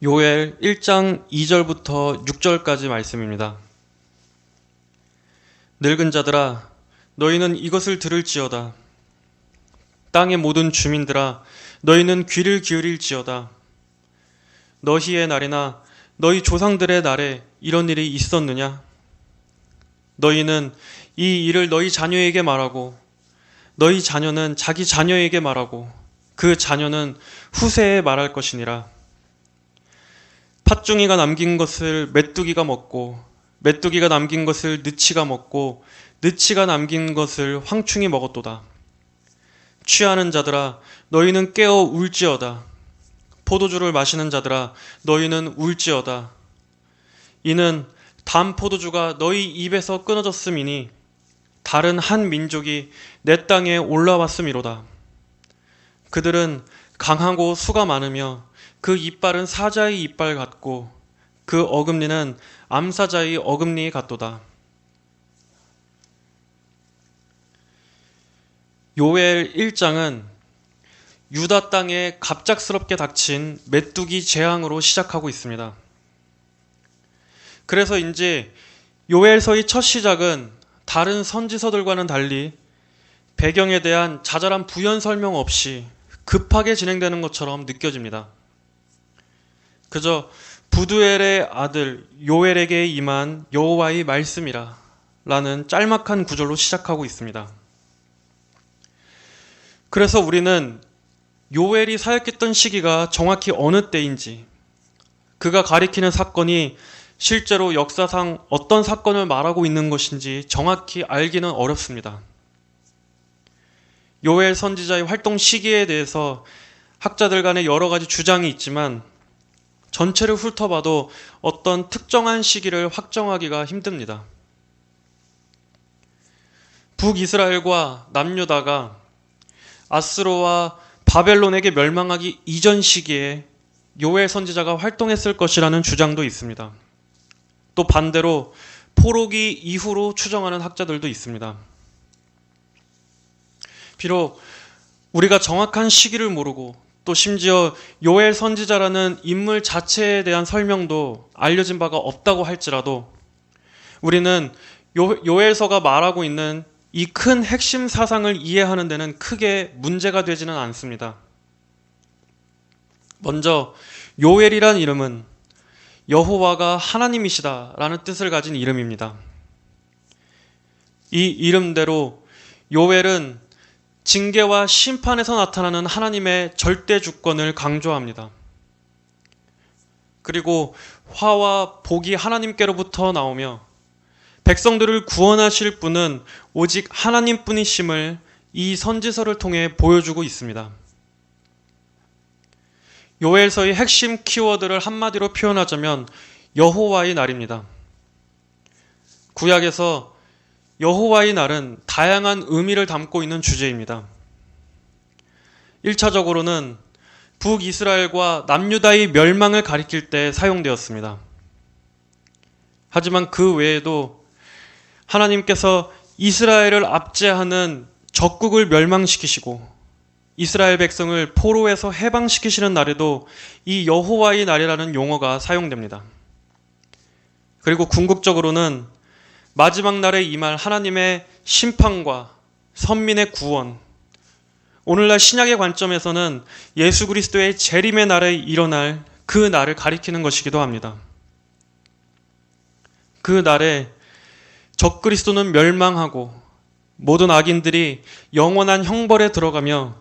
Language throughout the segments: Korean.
요엘 1장 2절부터 6절까지 말씀입니다. 늙은 자들아 너희는 이것을 들을지어다. 땅의 모든 주민들아 너희는 귀를 기울일지어다. 너희의 날이나 너희 조상들의 날에 이런 일이 있었느냐? 너희는 이 일을 너희 자녀에게 말하고 너희 자녀는 자기 자녀에게 말하고 그 자녀는 후세에 말할 것이니라 팥중이가 남긴 것을 메뚜기가 먹고 메뚜기가 남긴 것을 느치가 먹고 느치가 남긴 것을 황충이 먹었도다. 취하는 자들아 너희는 깨어 울지어다. 포도주를 마시는 자들아 너희는 울지어다. 이는 단 포도주가 너희 입에서 끊어졌음이니 다른 한 민족이 내 땅에 올라왔음이로다. 그들은 강하고 수가 많으며 그 이빨은 사자의 이빨 같고 그 어금니는 암사자의 어금니 같도다. 요엘 1장은 유다 땅에 갑작스럽게 닥친 메뚜기 재앙으로 시작하고 있습니다. 그래서인지 요엘서의 첫 시작은 다른 선지서들과는 달리 배경에 대한 자잘한 부연 설명 없이 급하게 진행되는 것처럼 느껴집니다. 그저 부두엘의 아들 요엘에게 임한 여호와의 말씀이라 라는 짤막한 구절로 시작하고 있습니다. 그래서 우리는 요엘이 사역했던 시기가 정확히 어느 때인지 그가 가리키는 사건이 실제로 역사상 어떤 사건을 말하고 있는 것인지 정확히 알기는 어렵습니다. 요엘 선지자의 활동 시기에 대해서 학자들 간에 여러 가지 주장이 있지만 전체를 훑어봐도 어떤 특정한 시기를 확정하기가 힘듭니다. 북이스라엘과 남유다가 아스로와 바벨론에게 멸망하기 이전 시기에 요엘 선지자가 활동했을 것이라는 주장도 있습니다. 또 반대로 포로기 이후로 추정하는 학자들도 있습니다. 비록 우리가 정확한 시기를 모르고 또 심지어 요엘 선지자라는 인물 자체에 대한 설명도 알려진 바가 없다고 할지라도 우리는 요, 요엘서가 말하고 있는 이 큰 핵심 사상을 이해하는 데는 크게 문제가 되지는 않습니다. 먼저 요엘이란 이름은 여호와가 하나님이시다라는 뜻을 가진 이름입니다. 이 이름대로 요엘은 징계와 심판에서 나타나는 하나님의 절대 주권을 강조합니다. 그리고 화와 복이 하나님께로부터 나오며 백성들을 구원하실 분은 오직 하나님뿐이심을 이 선지서를 통해 보여주고 있습니다. 요엘서의 핵심 키워드를 한마디로 표현하자면 여호와의 날입니다. 구약에서 여호와의 날은 다양한 의미를 담고 있는 주제입니다. 1차적으로는 북이스라엘과 남유다의 멸망을 가리킬 때 사용되었습니다. 하지만 그 외에도 하나님께서 이스라엘을 압제하는 적국을 멸망시키시고 이스라엘 백성을 포로에서 해방시키시는 날에도 이 여호와의 날이라는 용어가 사용됩니다. 그리고 궁극적으로는 마지막 날에 임할 하나님의 심판과 선민의 구원. 오늘날 신약의 관점에서는 예수 그리스도의 재림의 날에 일어날 그 날을 가리키는 것이기도 합니다. 그 날에 적 그리스도는 멸망하고 모든 악인들이 영원한 형벌에 들어가며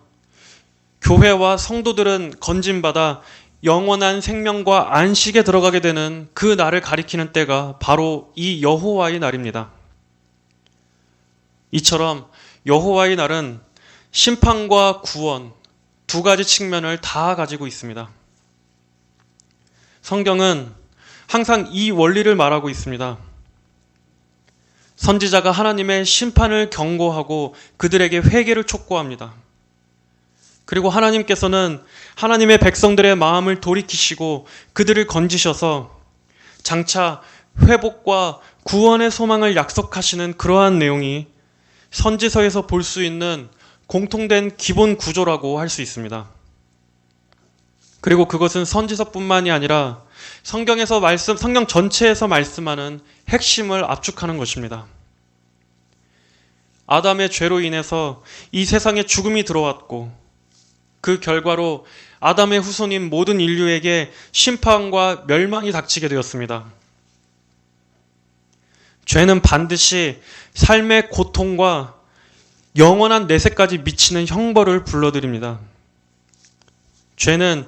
교회와 성도들은 건진받아 영원한 생명과 안식에 들어가게 되는 그 날을 가리키는 때가 바로 이 여호와의 날입니다. 이처럼 여호와의 날은 심판과 구원 두 가지 측면을 다 가지고 있습니다. 성경은 항상 이 원리를 말하고 있습니다. 선지자가 하나님의 심판을 경고하고 그들에게 회개를 촉구합니다. 그리고 하나님께서는 하나님의 백성들의 마음을 돌이키시고 그들을 건지셔서 장차 회복과 구원의 소망을 약속하시는 그러한 내용이 선지서에서 볼 수 있는 공통된 기본 구조라고 할 수 있습니다. 그리고 그것은 선지서뿐만이 아니라 성경에서 말씀, 성경 전체에서 말씀하는 핵심을 압축하는 것입니다. 아담의 죄로 인해서 이 세상에 죽음이 들어왔고 그 결과로 아담의 후손인 모든 인류에게 심판과 멸망이 닥치게 되었습니다. 죄는 반드시 삶의 고통과 영원한 내세까지 미치는 형벌을 불러들입니다. 죄는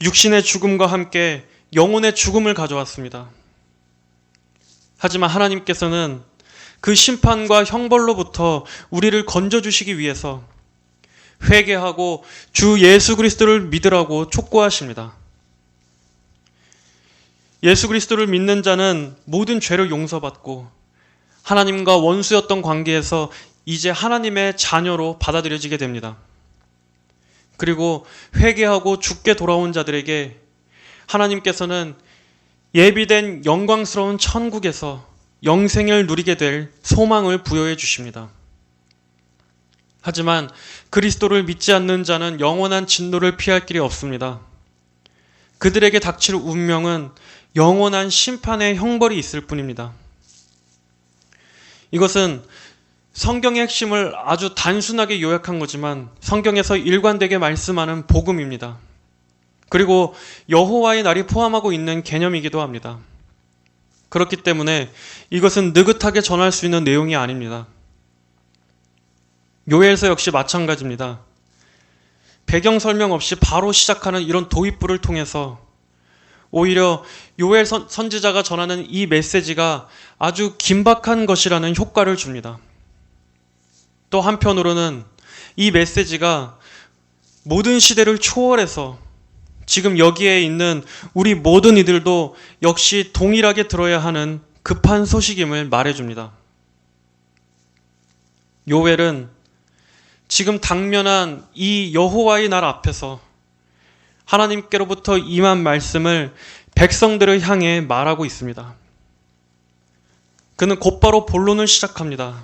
육신의 죽음과 함께 영혼의 죽음을 가져왔습니다. 하지만 하나님께서는 그 심판과 형벌로부터 우리를 건져주시기 위해서 회개하고 주 예수 그리스도를 믿으라고 촉구하십니다. 예수 그리스도를 믿는 자는 모든 죄를 용서받고 하나님과 원수였던 관계에서 이제 하나님의 자녀로 받아들여지게 됩니다. 그리고 회개하고 죽게 돌아온 자들에게 하나님께서는 예비된 영광스러운 천국에서 영생을 누리게 될 소망을 부여해 주십니다. 하지만 그리스도를 믿지 않는 자는 영원한 진노를 피할 길이 없습니다. 그들에게 닥칠 운명은 영원한 심판의 형벌이 있을 뿐입니다. 이것은 성경의 핵심을 아주 단순하게 요약한 거지만 성경에서 일관되게 말씀하는 복음입니다. 그리고 여호와의 날이 포함하고 있는 개념이기도 합니다. 그렇기 때문에 이것은 느긋하게 전할 수 있는 내용이 아닙니다. 요엘서 역시 마찬가지입니다. 배경 설명 없이 바로 시작하는 이런 도입부를 통해서 오히려 요엘 선, 선지자가 전하는 이 메시지가 아주 긴박한 것이라는 효과를 줍니다. 또 한편으로는 이 메시지가 모든 시대를 초월해서 지금 여기에 있는 우리 모든 이들도 역시 동일하게 들어야 하는 급한 소식임을 말해줍니다. 요엘은 지금 당면한 이 여호와의 날 앞에서 하나님께로부터 임한 말씀을 백성들을 향해 말하고 있습니다. 그는 곧바로 본론을 시작합니다.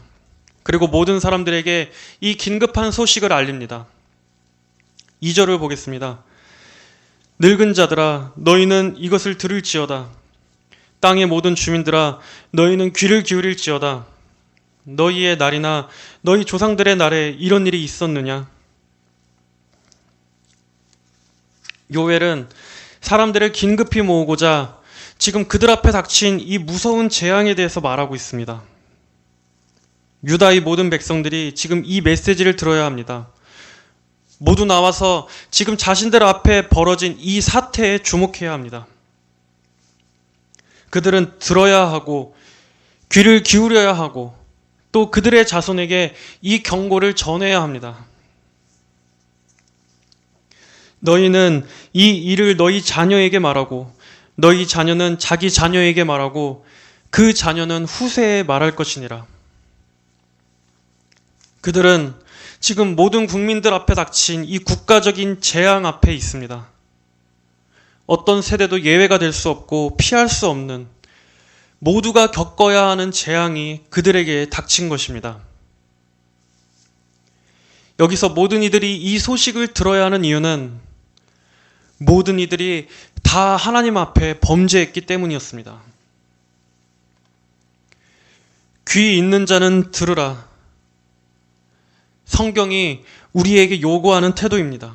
그리고 모든 사람들에게 이 긴급한 소식을 알립니다. 2절을 보겠습니다. 늙은 자들아 너희는 이것을 들을지어다. 땅의 모든 주민들아 너희는 귀를 기울일지어다. 너희의 날이나 너희 조상들의 날에 이런 일이 있었느냐? 요엘은 사람들을 긴급히 모으고자 지금 그들 앞에 닥친 이 무서운 재앙에 대해서 말하고 있습니다. 유다의 모든 백성들이 지금 이 메시지를 들어야 합니다. 모두 나와서 지금 자신들 앞에 벌어진 이 사태에 주목해야 합니다. 그들은 들어야 하고 귀를 기울여야 하고 또 그들의 자손에게 이 경고를 전해야 합니다. 너희는 이 일을 너희 자녀에게 말하고 너희 자녀는 자기 자녀에게 말하고 그 자녀는 후세에 말할 것이니라. 그들은 지금 모든 국민들 앞에 닥친 이 국가적인 재앙 앞에 있습니다. 어떤 세대도 예외가 될 수 없고 피할 수 없는 모두가 겪어야 하는 재앙이 그들에게 닥친 것입니다. 여기서 모든 이들이 이 소식을 들어야 하는 이유는 모든 이들이 다 하나님 앞에 범죄했기 때문이었습니다. 귀 있는 자는 들으라. 성경이 우리에게 요구하는 태도입니다.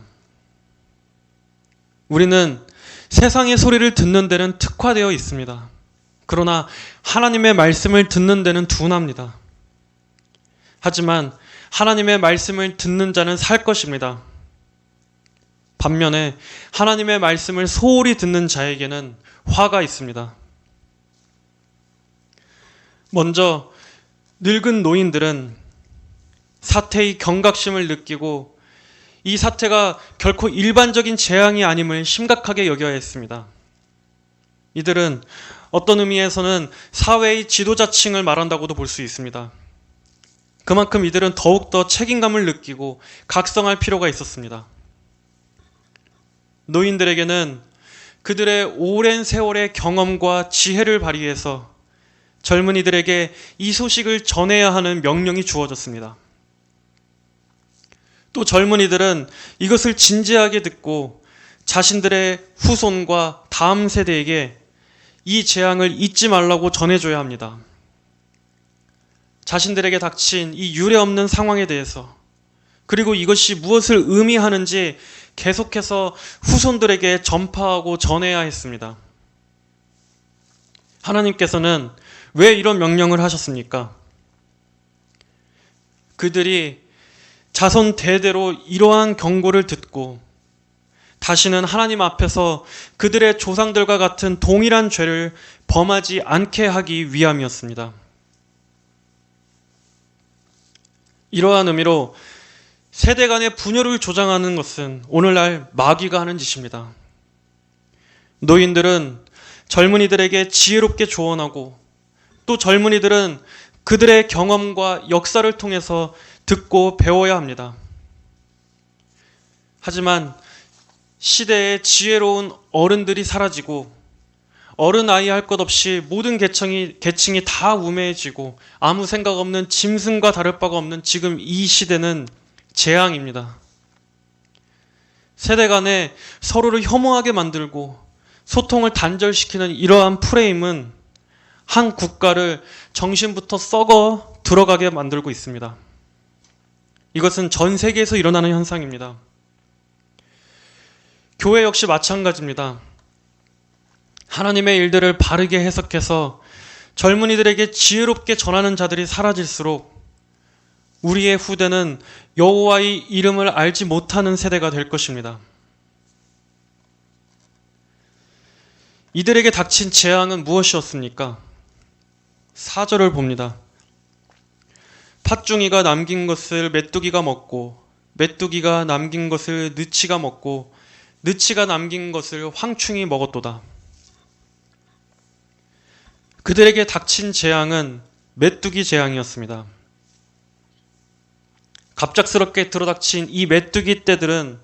우리는 세상의 소리를 듣는 데는 특화되어 있습니다. 그러나 하나님의 말씀을 듣는 데는 둔합니다. 하지만 하나님의 말씀을 듣는 자는 살 것입니다. 반면에 하나님의 말씀을 소홀히 듣는 자에게는 화가 있습니다. 먼저 늙은 노인들은 사태의 경각심을 느끼고 이 사태가 결코 일반적인 재앙이 아님을 심각하게 여겨야 했습니다. 이들은 어떤 의미에서는 사회의 지도자층을 말한다고도 볼 수 있습니다. 그만큼 이들은 더욱더 책임감을 느끼고 각성할 필요가 있었습니다. 노인들에게는 그들의 오랜 세월의 경험과 지혜를 발휘해서 젊은이들에게 이 소식을 전해야 하는 명령이 주어졌습니다. 또 젊은이들은 이것을 진지하게 듣고 자신들의 후손과 다음 세대에게 이 재앙을 잊지 말라고 전해줘야 합니다. 자신들에게 닥친 이 유례 없는 상황에 대해서 그리고 이것이 무엇을 의미하는지 계속해서 후손들에게 전파하고 전해야 했습니다. 하나님께서는 왜 이런 명령을 하셨습니까? 그들이 자손 대대로 이러한 경고를 듣고 다시는 하나님 앞에서 그들의 조상들과 같은 동일한 죄를 범하지 않게 하기 위함이었습니다. 이러한 의미로 세대 간의 분열을 조장하는 것은 오늘날 마귀가 하는 짓입니다. 노인들은 젊은이들에게 지혜롭게 조언하고 또 젊은이들은 그들의 경험과 역사를 통해서 듣고 배워야 합니다. 하지만 시대의 지혜로운 어른들이 사라지고 어른 아이 할 것 없이 모든 계층이, 계층이 다 우매해지고 아무 생각 없는 짐승과 다를 바가 없는 지금 이 시대는 재앙입니다. 세대 간에 서로를 혐오하게 만들고 소통을 단절시키는 이러한 프레임은 한 국가를 정신부터 썩어 들어가게 만들고 있습니다. 이것은 전 세계에서 일어나는 현상입니다. 교회 역시 마찬가지입니다. 하나님의 일들을 바르게 해석해서 젊은이들에게 지혜롭게 전하는 자들이 사라질수록 우리의 후대는 여호와의 이름을 알지 못하는 세대가 될 것입니다. 이들에게 닥친 재앙은 무엇이었습니까? 사절을 봅니다. 팥중이가 남긴 것을 메뚜기가 먹고 메뚜기가 남긴 것을 느치가 먹고 느치가 남긴 것을 황충이 먹었도다. 그들에게 닥친 재앙은 메뚜기 재앙이었습니다. 갑작스럽게 들어닥친 이 메뚜기 떼들은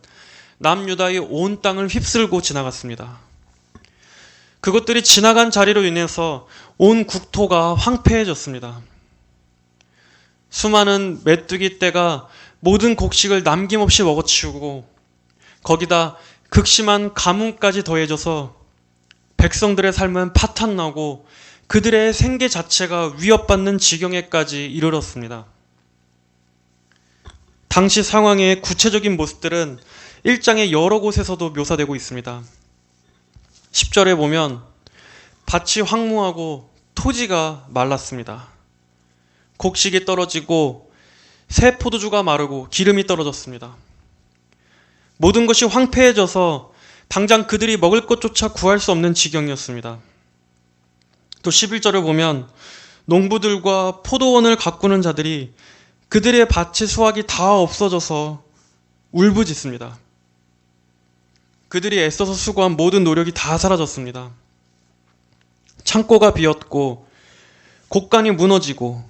남유다의 온 땅을 휩쓸고 지나갔습니다. 그것들이 지나간 자리로 인해서 온 국토가 황폐해졌습니다. 수많은 메뚜기 떼가 모든 곡식을 남김없이 먹어치우고 거기다 극심한 가뭄까지 더해져서 백성들의 삶은 파탄나고 그들의 생계 자체가 위협받는 지경에까지 이르렀습니다. 당시 상황의 구체적인 모습들은 1장의 여러 곳에서도 묘사되고 있습니다. 10절에 보면 밭이 황무하고 토지가 말랐습니다. 곡식이 떨어지고 새 포도주가 마르고 기름이 떨어졌습니다. 모든 것이 황폐해져서 당장 그들이 먹을 것조차 구할 수 없는 지경이었습니다. 또 11절을 보면 농부들과 포도원을 가꾸는 자들이 그들의 밭의 수확이 다 없어져서 울부짖습니다. 그들이 애써서 수고한 모든 노력이 다 사라졌습니다. 창고가 비었고 곡간이 무너지고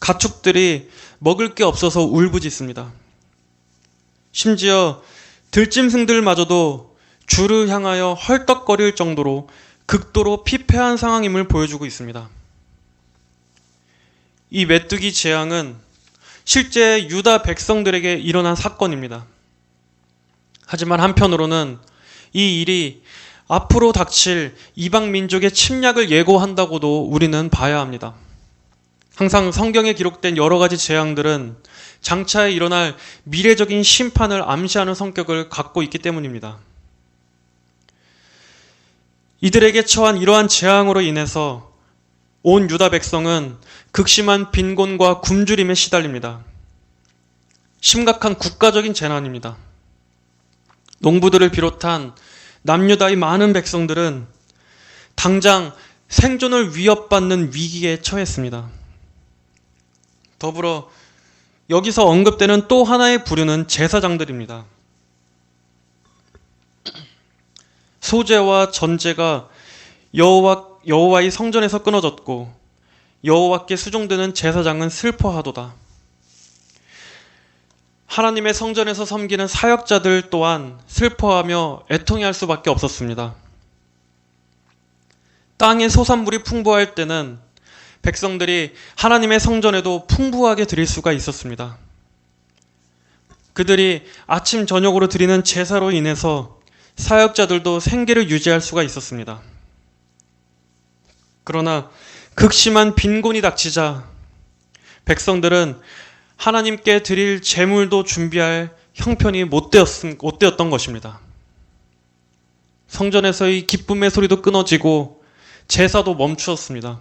가축들이 먹을 게 없어서 울부짖습니다. 심지어 들짐승들마저도 주를 향하여 헐떡거릴 정도로 극도로 피폐한 상황임을 보여주고 있습니다. 이 메뚜기 재앙은 실제 유다 백성들에게 일어난 사건입니다. 하지만 한편으로는 이 일이 앞으로 닥칠 이방 민족의 침략을 예고한다고도 우리는 봐야 합니다. 항상 성경에 기록된 여러 가지 재앙들은 장차에 일어날 미래적인 심판을 암시하는 성격을 갖고 있기 때문입니다. 이들에게 처한 이러한 재앙으로 인해서 온 유다 백성은 극심한 빈곤과 굶주림에 시달립니다. 심각한 국가적인 재난입니다. 농부들을 비롯한 남유다의 많은 백성들은 당장 생존을 위협받는 위기에 처했습니다. 더불어 여기서 언급되는 또 하나의 부류는 제사장들입니다. 소제와 전제가 여호와 여호와의 성전에서 끊어졌고 여호와께 수종되는 제사장은 슬퍼하도다. 하나님의 성전에서 섬기는 사역자들 또한 슬퍼하며 애통해할 수밖에 없었습니다. 땅의 소산물이 풍부할 때는 백성들이 하나님의 성전에도 풍부하게 드릴 수가 있었습니다. 그들이 아침 저녁으로 드리는 제사로 인해서 사역자들도 생계를 유지할 수가 있었습니다. 그러나 극심한 빈곤이 닥치자 백성들은 하나님께 드릴 제물도 준비할 형편이 못, 되었, 못 되었던 것입니다. 성전에서의 기쁨의 소리도 끊어지고 제사도 멈추었습니다.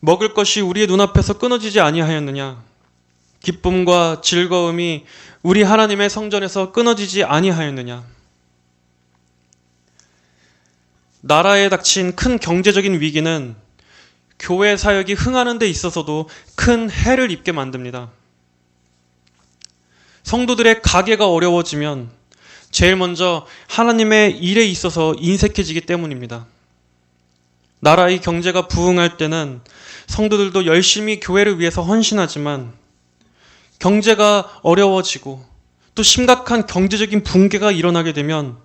먹을 것이 우리의 눈앞에서 끊어지지 아니하였느냐? 기쁨과 즐거움이 우리 하나님의 성전에서 끊어지지 아니하였느냐? 나라에 닥친 큰 경제적인 위기는 교회 사역이 흥하는 데 있어서도 큰 해를 입게 만듭니다. 성도들의 가게가 어려워지면 제일 먼저 하나님의 일에 있어서 인색해지기 때문입니다. 나라의 경제가 부흥할 때는 성도들도 열심히 교회를 위해서 헌신하지만 경제가 어려워지고 또 심각한 경제적인 붕괴가 일어나게 되면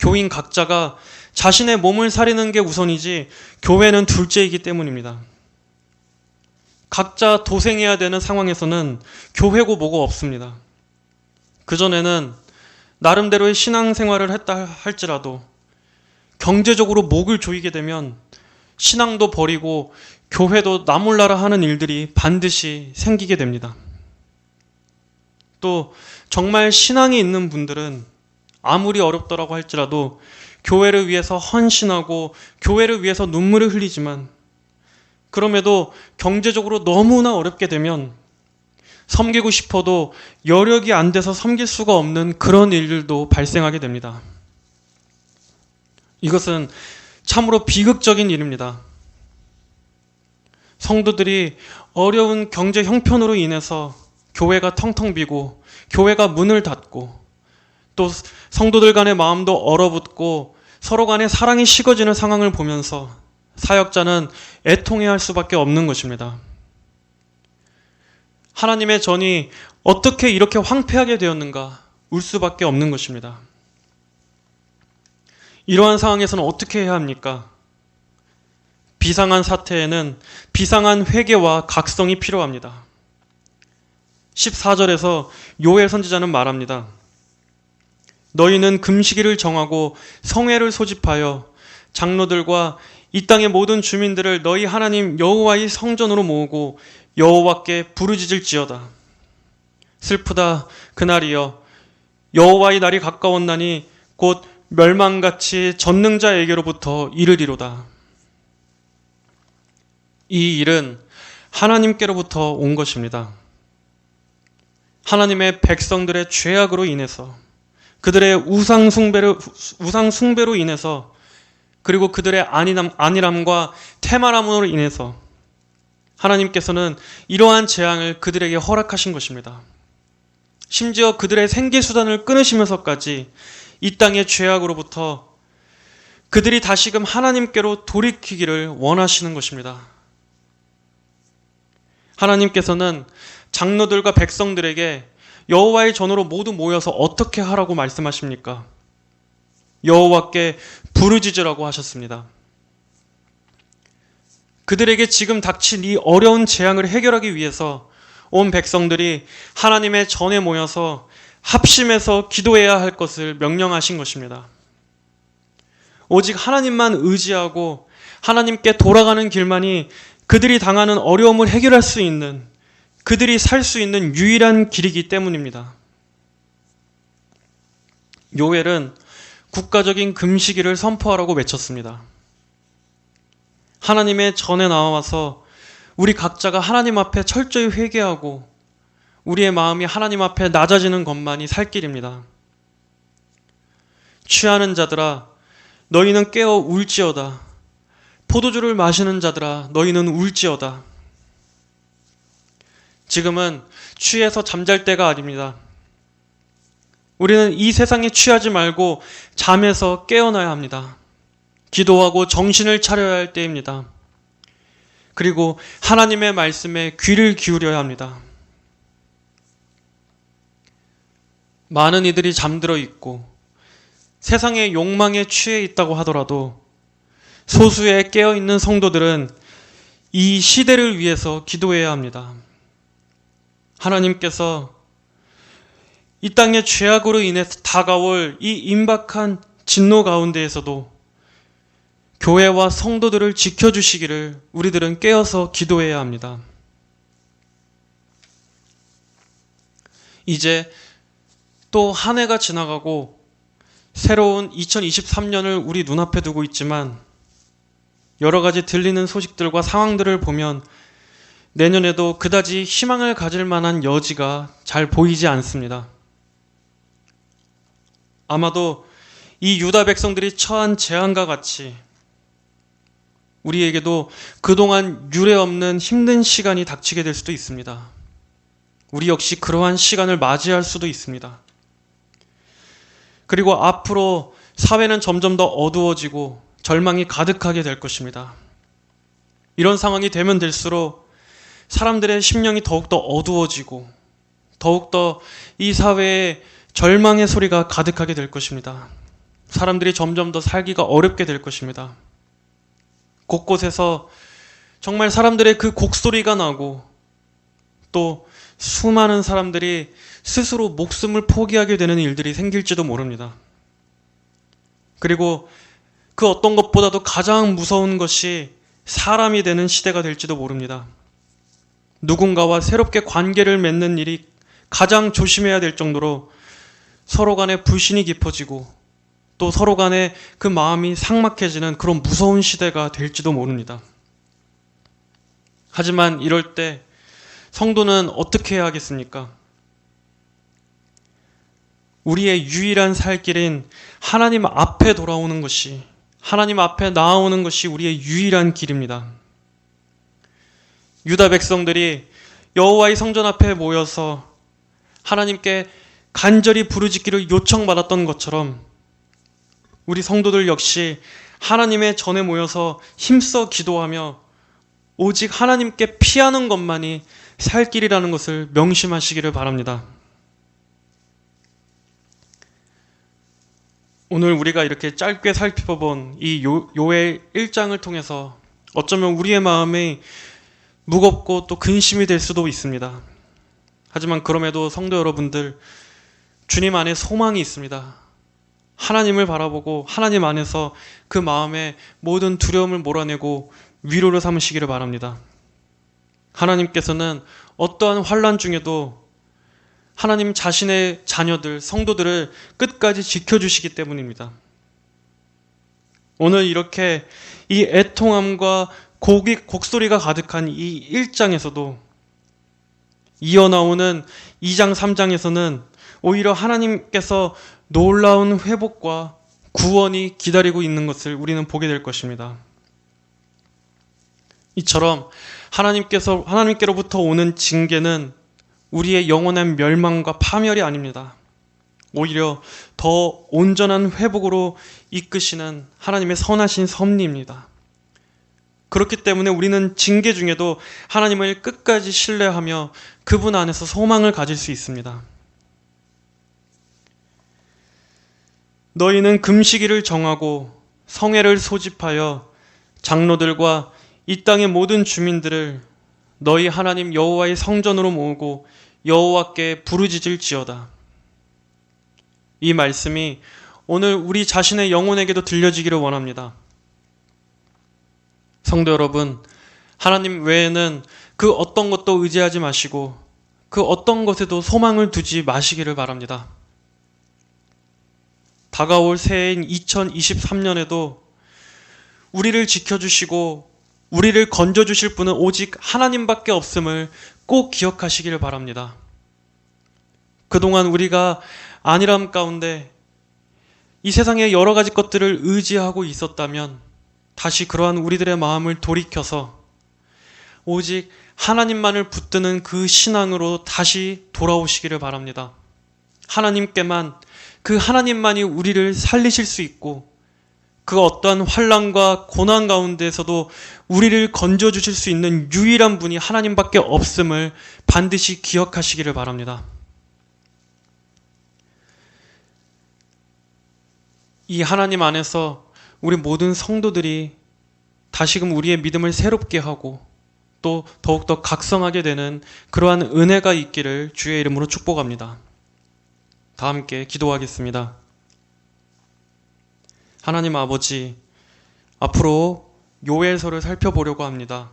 교인 각자가 자신의 몸을 사리는 게 우선이지 교회는 둘째이기 때문입니다. 각자 도생해야 되는 상황에서는 교회고 뭐고 없습니다. 그전에는 나름대로의 신앙생활을 했다 할지라도 경제적으로 목을 조이게 되면 신앙도 버리고 교회도 나 몰라라 하는 일들이 반드시 생기게 됩니다. 또 정말 신앙이 있는 분들은 아무리 어렵더라고 할지라도 교회를 위해서 헌신하고 교회를 위해서 눈물을 흘리지만 그럼에도 경제적으로 너무나 어렵게 되면 섬기고 싶어도 여력이 안 돼서 섬길 수가 없는 그런 일들도 발생하게 됩니다. 이것은 참으로 비극적인 일입니다. 성도들이 어려운 경제 형편으로 인해서 교회가 텅텅 비고 교회가 문을 닫고 또 성도들 간의 마음도 얼어붙고 서로 간의 사랑이 식어지는 상황을 보면서 사역자는 애통해야 할 수밖에 없는 것입니다. 하나님의 전이 어떻게 이렇게 황폐하게 되었는가 울 수밖에 없는 것입니다. 이러한 상황에서는 어떻게 해야 합니까? 비상한 사태에는 비상한 회개와 각성이 필요합니다. 14절에서 요엘 선지자는 말합니다. 너희는 금식일을 정하고 성회를 소집하여 장로들과 이 땅의 모든 주민들을 너희 하나님 여호와의 성전으로 모으고 여호와께 부르짖을지어다. 슬프다 그날이여 여호와의 날이 가까웠나니 곧 멸망같이 전능자에게로부터 이르리로다. 이 일은 하나님께로부터 온 것입니다. 하나님의 백성들의 죄악으로 인해서 그들의 우상 숭배로 우상 숭배로 인해서 그리고 그들의 안일함, 안일함과 태만함으로 인해서 하나님께서는 이러한 재앙을 그들에게 허락하신 것입니다. 심지어 그들의 생계 수단을 끊으시면서까지 이 땅의 죄악으로부터 그들이 다시금 하나님께로 돌이키기를 원하시는 것입니다. 하나님께서는 장로들과 백성들에게 여호와의 전으로 모두 모여서 어떻게 하라고 말씀하십니까? 여호와께 부르짖으라고 하셨습니다. 그들에게 지금 닥친 이 어려운 재앙을 해결하기 위해서 온 백성들이 하나님의 전에 모여서 합심해서 기도해야 할 것을 명령하신 것입니다. 오직 하나님만 의지하고 하나님께 돌아가는 길만이 그들이 당하는 어려움을 해결할 수 있는 그들이 살 수 있는 유일한 길이기 때문입니다. 요엘은 국가적인 금식일을 선포하라고 외쳤습니다. 하나님의 전에 나와서 우리 각자가 하나님 앞에 철저히 회개하고 우리의 마음이 하나님 앞에 낮아지는 것만이 살 길입니다. 취하는 자들아 너희는 깨어 울지어다. 포도주를 마시는 자들아 너희는 울지어다. 지금은 취해서 잠잘 때가 아닙니다. 우리는 이 세상에 취하지 말고 잠에서 깨어나야 합니다. 기도하고 정신을 차려야 할 때입니다. 그리고 하나님의 말씀에 귀를 기울여야 합니다. 많은 이들이 잠들어 있고 세상의 욕망에 취해 있다고 하더라도 소수의 깨어 있는 성도들은 이 시대를 위해서 기도해야 합니다. 하나님께서 이 땅의 죄악으로 인해서 다가올 이 임박한 진노 가운데에서도 교회와 성도들을 지켜주시기를 우리들은 깨어서 기도해야 합니다. 이제 또 한 해가 지나가고 새로운 2023년을 우리 눈앞에 두고 있지만 여러 가지 들리는 소식들과 상황들을 보면 내년에도 그다지 희망을 가질 만한 여지가 잘 보이지 않습니다. 아마도 이 유다 백성들이 처한 재앙과 같이 우리에게도 그동안 유례 없는 힘든 시간이 닥치게 될 수도 있습니다. 우리 역시 그러한 시간을 맞이할 수도 있습니다. 그리고 앞으로 사회는 점점 더 어두워지고 절망이 가득하게 될 것입니다. 이런 상황이 되면 될수록 사람들의 심령이 더욱더 어두워지고 더욱더 이 사회에 절망의 소리가 가득하게 될 것입니다. 사람들이 점점 더 살기가 어렵게 될 것입니다. 곳곳에서 정말 사람들의 그 곡소리가 나고 또 수많은 사람들이 스스로 목숨을 포기하게 되는 일들이 생길지도 모릅니다. 그리고 그 어떤 것보다도 가장 무서운 것이 사람이 되는 시대가 될지도 모릅니다. 누군가와 새롭게 관계를 맺는 일이 가장 조심해야 될 정도로 서로 간에 불신이 깊어지고 또 서로 간에 그 마음이 삭막해지는 그런 무서운 시대가 될지도 모릅니다. 하지만 이럴 때 성도는 어떻게 해야 하겠습니까? 우리의 유일한 살 길인 하나님 앞에 돌아오는 것이 하나님 앞에 나아오는 것이 우리의 유일한 길입니다. 유다 백성들이 여호와의 성전 앞에 모여서 하나님께 간절히 부르짖기를 요청받았던 것처럼 우리 성도들 역시 하나님의 전에 모여서 힘써 기도하며 오직 하나님께 피하는 것만이 살 길이라는 것을 명심하시기를 바랍니다. 오늘 우리가 이렇게 짧게 살펴본 이 요, 요엘 1장을 통해서 어쩌면 우리의 마음이 무겁고 또 근심이 될 수도 있습니다. 하지만 그럼에도 성도 여러분들 주님 안에 소망이 있습니다. 하나님을 바라보고 하나님 안에서 그 마음에 모든 두려움을 몰아내고 위로를 삼으시기를 바랍니다. 하나님께서는 어떠한 환란 중에도 하나님 자신의 자녀들, 성도들을 끝까지 지켜주시기 때문입니다. 오늘 이렇게 이 애통함과 곡이, 곡소리가 가득한 이 1장에서도 이어나오는 2장, 3장에서는 오히려 하나님께서 놀라운 회복과 구원이 기다리고 있는 것을 우리는 보게 될 것입니다. 이처럼 하나님께서 하나님께로부터 오는 징계는 우리의 영원한 멸망과 파멸이 아닙니다. 오히려 더 온전한 회복으로 이끄시는 하나님의 선하신 섭리입니다. 그렇기 때문에 우리는 징계 중에도 하나님을 끝까지 신뢰하며 그분 안에서 소망을 가질 수 있습니다. 너희는 금식일을 정하고 성회를 소집하여 장로들과 이 땅의 모든 주민들을 너희 하나님 여호와의 성전으로 모으고 여호와께 부르짖을지어다. 이 말씀이 오늘 우리 자신의 영혼에게도 들려지기를 원합니다. 성도 여러분, 하나님 외에는 그 어떤 것도 의지하지 마시고 그 어떤 것에도 소망을 두지 마시기를 바랍니다. 다가올 새해인 2023년에도 우리를 지켜주시고 우리를 건져주실 분은 오직 하나님밖에 없음을 꼭 기억하시기를 바랍니다. 그동안 우리가 안일함 가운데 이 세상의 여러 가지 것들을 의지하고 있었다면 다시 그러한 우리들의 마음을 돌이켜서 오직 하나님만을 붙드는 그 신앙으로 다시 돌아오시기를 바랍니다. 하나님께만 그 하나님만이 우리를 살리실 수 있고 그 어떠한 환란과 고난 가운데서도 우리를 건져 주실 수 있는 유일한 분이 하나님밖에 없음을 반드시 기억하시기를 바랍니다. 이 하나님 안에서 우리 모든 성도들이 다시금 우리의 믿음을 새롭게 하고 또 더욱더 각성하게 되는 그러한 은혜가 있기를 주의 이름으로 축복합니다. 다 함께 기도하겠습니다. 하나님 아버지, 앞으로 요엘서를 살펴보려고 합니다.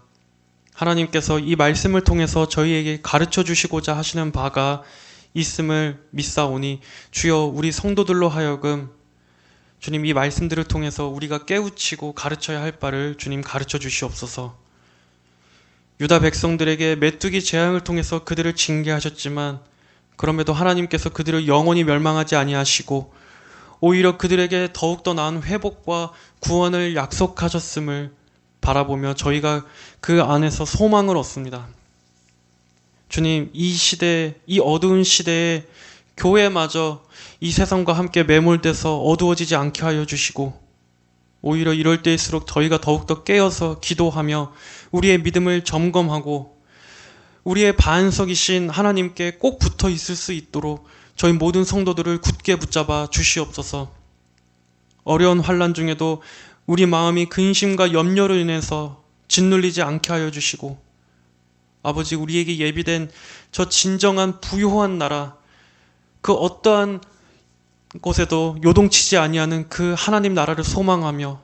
하나님께서 이 말씀을 통해서 저희에게 가르쳐 주시고자 하시는 바가 있음을 믿사오니 주여 우리 성도들로 하여금 주님 이 말씀들을 통해서 우리가 깨우치고 가르쳐야 할 바를 주님 가르쳐 주시옵소서. 유다 백성들에게 메뚜기 재앙을 통해서 그들을 징계하셨지만 그럼에도 하나님께서 그들을 영원히 멸망하지 아니하시고 오히려 그들에게 더욱더 나은 회복과 구원을 약속하셨음을 바라보며 저희가 그 안에서 소망을 얻습니다. 주님, 이 시대, 이 어두운 시대에 교회마저 이 세상과 함께 매몰돼서 어두워지지 않게 하여 주시고 오히려 이럴 때일수록 저희가 더욱더 깨어서 기도하며 우리의 믿음을 점검하고 우리의 반석이신 하나님께 꼭 붙어 있을 수 있도록 저희 모든 성도들을 굳게 붙잡아 주시옵소서. 어려운 환란 중에도 우리 마음이 근심과 염려로 인해서 짓눌리지 않게 하여 주시고 아버지 우리에게 예비된 저 진정한 부유한 나라 그 어떠한 곳에도 요동치지 아니하는 그 하나님 나라를 소망하며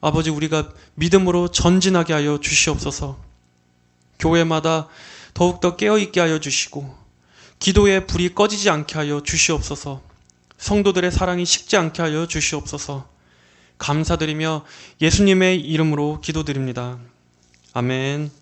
아버지 우리가 믿음으로 전진하게 하여 주시옵소서. 교회마다 더욱더 깨어있게 하여 주시고 기도의 불이 꺼지지 않게 하여 주시옵소서. 성도들의 사랑이 식지 않게 하여 주시옵소서. 감사드리며 예수님의 이름으로 기도드립니다. 아멘.